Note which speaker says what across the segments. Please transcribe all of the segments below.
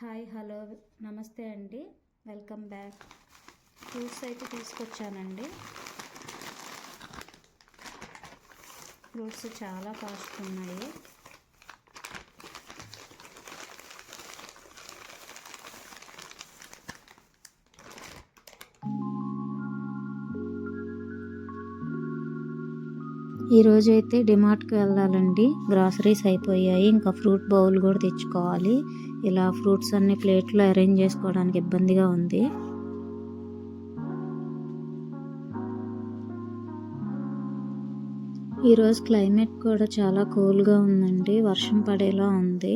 Speaker 1: Hi hello నమస్తే అండి. Welcome back. Fruits అయితే తీసుకొచ్చానండి. ఫ్రూట్స్ చాలా కాస్ట్ ఉన్నాయి. ఈరోజు అయితే డిమార్ట్కి వెళ్ళాలండి. గ్రాసరీస్ అయిపోయాయి. ఇంకా ఫ్రూట్ బౌల్ కూడా తెచ్చుకోవాలి. ఇలా ఫ్రూట్స్ అన్ని ప్లేట్లో అరేంజ్ చేసుకోవడానికి ఇబ్బందిగా ఉంది. ఈరోజు క్లైమేట్ కూడా చాలా కూల్గా ఉందండి. వర్షం పడేలా ఉంది.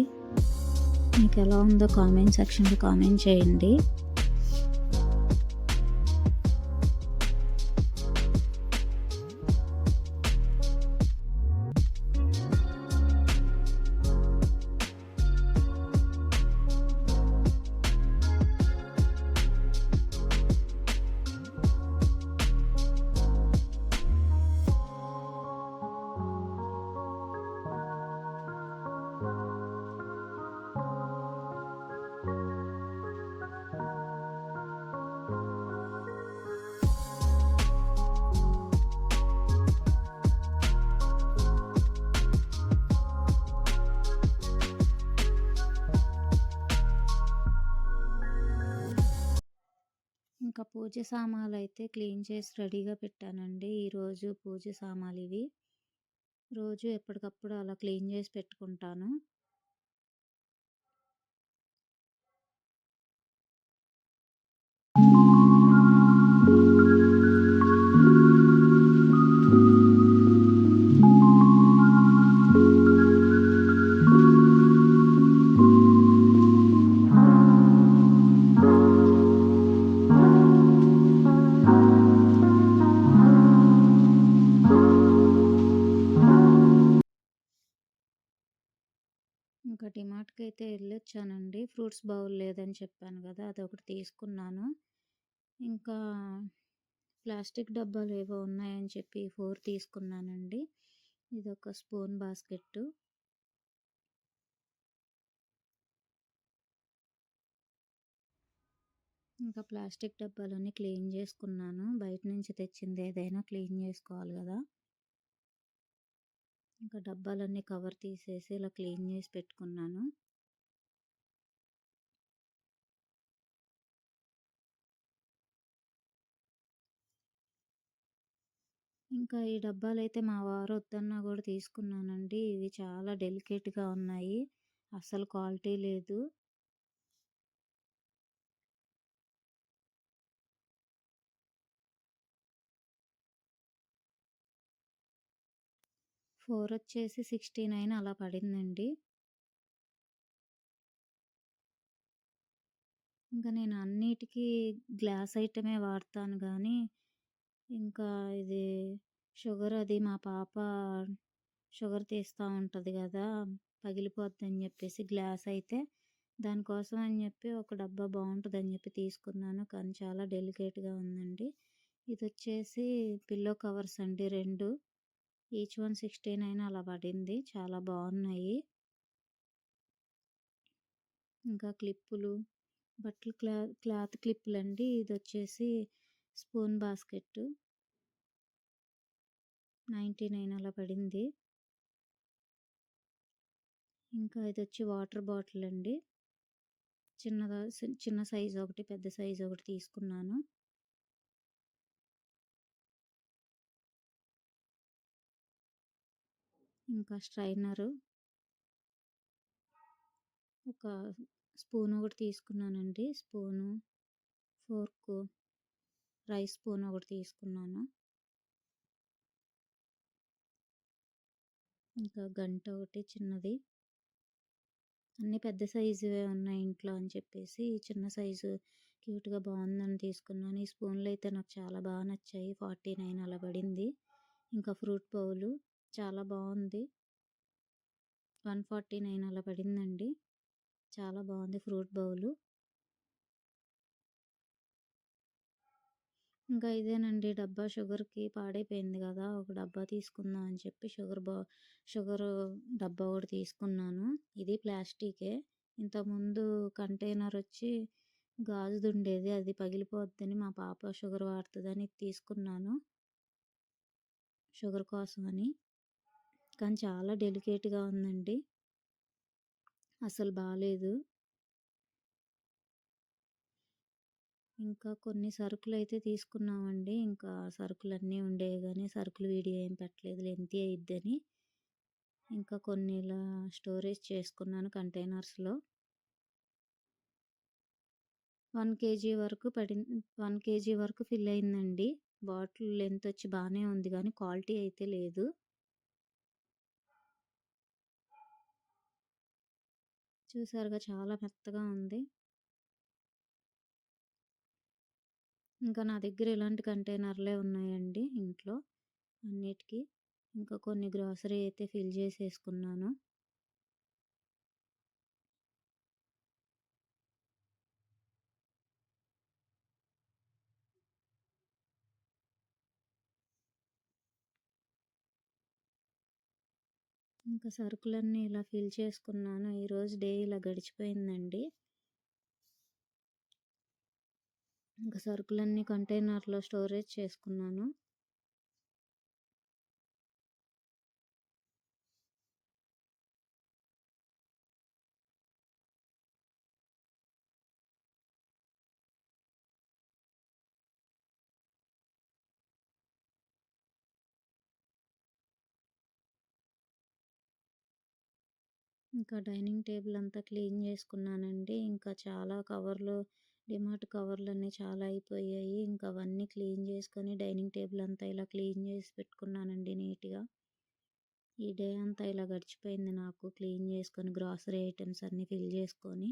Speaker 1: మీకు ఎలా ఉందో కామెంట్ సెక్షన్లో కామెంట్ చేయండి. ఇంకా పూజ సామాన్లు అయితే క్లీన్ చేసి రెడీగా పెట్టానండి. ఈరోజు పూజ సామాన్లు ఇవి. రోజు ఎప్పటికప్పుడు అలా క్లీన్ చేసి పెట్టుకుంటాను. ఇంకా అయితే వెళ్ళొచ్చానండి ఫ్రూట్స్ బౌల్ లేదని చెప్పాను కదా! అది ఒకటి తీసుకున్నాను. ఇంకా ప్లాస్టిక్ డబ్బాలు ఏవో ఉన్నాయని చెప్పి ఫోర్ తీసుకున్నానండి. ఇది ఒక స్పూన్ బాస్కెట్ ఇంకా ప్లాస్టిక్ డబ్బాలన్నీ క్లీన్ చేసుకున్నాను. బయట నుంచి తెచ్చింది ఏదైనా క్లీన్ చేసుకోవాలి కదా! ఇంకా డబ్బాలన్నీ కవర్ తీసేసి ఇలా క్లీన్ చేసి పెట్టుకున్నాను. ఇంకా ఈ డబ్బాలు అయితే మా వారు వద్దన్నా కూడా తీసుకున్నానండి. ఇవి చాలా డెలికేట్గా ఉన్నాయి. అసలు క్వాలిటీ లేదు. ఫోర్ వచ్చేసి సిక్స్టీ నైన్ అలా పడిందండి. ఇంకా నేను అన్నిటికీ గ్లాస్ ఐటమే వాడతాను కానీ ఇంకా ఇది షుగర్ అది మా పాప షుగర్ తీస్తూ ఉంటుంది కదా పగిలిపోద్ది అని చెప్పేసి గ్లాస్ అయితే దానికోసం అని చెప్పి ఒక డబ్బా బాగుంటుందని చెప్పి తీసుకున్నాను. కానీ చాలా డెలికేట్గా ఉందండి. ఇది వచ్చేసి పిల్లో కవర్స్ అండి రెండు. ఈచ్ వన్ సిక్స్టీ నైన్ అలా పడింది. చాలా బాగున్నాయి. ఇంకా క్లిప్పులు బట్టలు క్లా క్లాత్ క్లిప్పులు అండి ఇది వచ్చేసి స్పూన్ బాస్కెట్ నైంటీ నైన్ అలా పడింది. ఇంకా ఇది వచ్చి వాటర్ బాటిల్ అండి చిన్నగా చిన్న సైజు ఒకటి పెద్ద సైజు ఒకటి తీసుకున్నాను. ఇంకా స్ట్రైనరు. ఒక స్పూన్ ఒకటి తీసుకున్నానండి. స్పూను ఫోర్కు రైస్ స్పూన్ ఒకటి తీసుకున్నాను. ఇంకా గంట ఒకటి చిన్నది. అన్నీ పెద్ద సైజువే ఉన్నాయి ఇంట్లో అని చెప్పేసి చిన్న సైజు క్యూట్గా బాగుందని తీసుకున్నాను. ఈ స్పూన్లు అయితే నాకు చాలా బాగా నచ్చాయి. ఫార్టీ నైన్ అలా పడింది. ఇంకా ఫ్రూట్ బౌలు. చాలా బాగుంది. వన్ ఫార్టీ నైన్ అలా పడిందండి. చాలా బాగుంది ఫ్రూట్ బౌలు. ఇంకా ఇదేనండి డబ్బా షుగర్కి పాడైపోయింది కదా ఒక డబ్బా తీసుకుందాం అని చెప్పి షుగర్ బా షుగర్ డబ్బా ఒకటి తీసుకున్నాను. ఇది ప్లాస్టికే. ఇంతకుముందు కంటైనర్ వచ్చి గాజుది ఉండేది అది పగిలిపోద్దని మా పాప షుగర్ వాడుతుందని తీసుకున్నాను. షుగర్ కోసం అని. కానీ చాలా డెలికేట్గా ఉందండి. అసలు బాగాలేదు ఇంకా కొన్ని సరుకులు అయితే తీసుకున్నామండి. ఇంకా సరుకులు అన్నీ ఉండేవి కానీ సరుకులు వీడియో ఏం పెట్టలేదు. లెంతీ అయిద్దని. ఇంకా కొన్ని ఇలా స్టోరేజ్ చేసుకున్నాను కంటైనర్స్లో. వన్ కేజీ వరకు పడి వన్ కేజీ వరకు ఫిల్ అయిందండి. బాటిల్ లెంత్ వచ్చి బాగానే ఉంది కానీ క్వాలిటీ అయితే లేదు. చూసారుగా! చాలా మెత్తగా ఉంది. ఇంకా నా దగ్గర ఇలాంటి కంటైనర్లే ఉన్నాయండి ఇంట్లో. అన్నిటికీ. ఇంకా కొన్ని గ్రాసరీ అయితే ఫిల్ చేసేసుకున్నాను. ఇంకా సరుకులన్నీ ఇలా ఫిల్ చేసుకున్నాను. ఈరోజు డే ఇలా గడిచిపోయిందండి. ఇంకా సరుకులన్నీ కంటైనర్లో స్టోరేజ్ చేసుకున్నాను. ఇంకా డైనింగ్ టేబుల్ అంతా క్లీన్ చేసుకున్నానండి. ఇంకా చాలా కవర్లు డిమార్ట్ కవర్లు అన్నీ చాలా అయిపోయాయి. ఇంకా అవన్నీ క్లీన్ చేసుకొని డైనింగ్ టేబుల్ అంతా ఇలా క్లీన్ చేసి పెట్టుకున్నానండి నీట్గా. ఈ డే అంతా ఇలా గడిచిపోయింది నాకు క్లీన్ చేసుకొని గ్రాసరీ ఐటమ్స్ అన్నీ ఫిల్ చేసుకొని.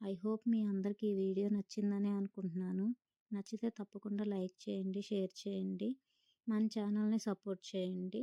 Speaker 1: ఐ హోప్ మీ అందరికీ ఈ వీడియో నచ్చిందని అనుకుంటున్నాను. నచ్చితే తప్పకుండా లైక్ చేయండి షేర్ చేయండి. మన ఛానల్ని సపోర్ట్ చేయండి.